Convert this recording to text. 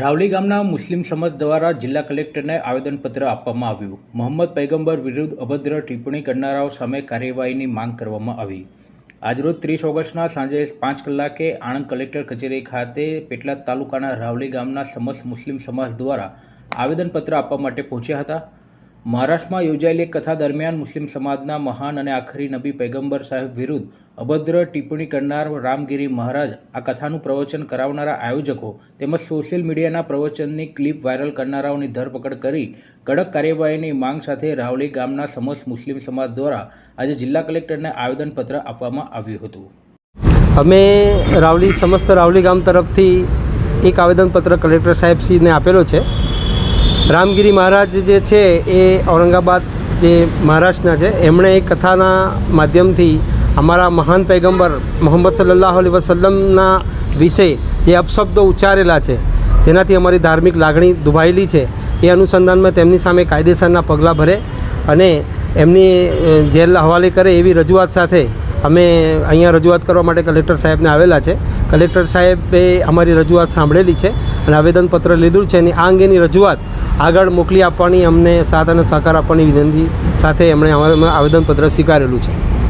રાવલી ગામના મુસ્લિમ સમાજ દ્વારા જિલ્લા કલેક્ટરને આવેદનપત્ર આપવામાં આવ્યું. મોહમ્મદ પૈગંબર વિરુદ્ધ અભદ્ર ટિપ્પણી કરનારાઓ સામે કાર્યવાહીની માંગ કરવામાં આવી. આજરોજ ત્રીસ ઓગસ્ટના સાંજે પાંચ કલાકે આણંદ કલેક્ટર કચેરી ખાતે પેટલાદ તાલુકાના રાવલી ગામના સમસ્ત મુસ્લિમ સમાજ દ્વારા આવેદનપત્ર આપવા માટે પહોંચ્યા હતા. મહારાષ્ટ્રમાં યોજાયેલી કથા દરમિયાન મુસ્લિમ સમાજના મહાન અને આખરી નબી પૈગંબર સાહેબ વિરુદ્ધ અભદ્ર ટિપ્પણી કરનાર રામગીરી મહારાજ આ કથાનું પ્રવચન કરાવનારા આયોજકો તેમજ સોશિયલ મીડિયાના પ્રવચનની ક્લિપ વાયરલ કરનારાઓની ધરપકડ કરી કડક કાર્યવાહીની માંગ સાથે રાવલી ગામના સમસ્ત મુસ્લિમ સમાજ દ્વારા આજે જિલ્લા કલેક્ટરને આવેદનપત્ર આપવામાં આવ્યું હતું. અમે રાવલી સમસ્ત રાવલી ગામ તરફથી એક આવેદનપત્ર કલેક્ટર સાહેબશ્રીને આપેલો છે. રામગીરી મહારાજ જે છે એ ઔરંગાબાદ જે મહારાષ્ટ્રના છે, એમણે એ કથાના માધ્યમથી અમારા મહાન પૈગંબર મોહમ્મદ સલ્લાહ અલી વસલ્લમના વિશે જે અપશબ્દો ઉચ્ચારેલા છે, તેનાથી અમારી ધાર્મિક લાગણી દુભાયેલી છે, એ અનુસંધાનમાં તેમની સામે કાયદેસરના પગલાં ભરે અને એમની જેલ હવાલે કરે એવી રજૂઆત સાથે અમે અહીંયા રજૂઆત કરવા માટે કલેક્ટર સાહેબને આવેલા છે. કલેક્ટર સાહેબે અમારી રજૂઆત સાંભળેલી છે અને આવેદનપત્ર લીધું છે અને આ અંગેની રજૂઆત આગળ મોકલી આપવાની અમને સાથ અને સહકાર આપવાની વિનંતી સાથે એમણે આવેદનપત્ર સ્વીકારેલું છે.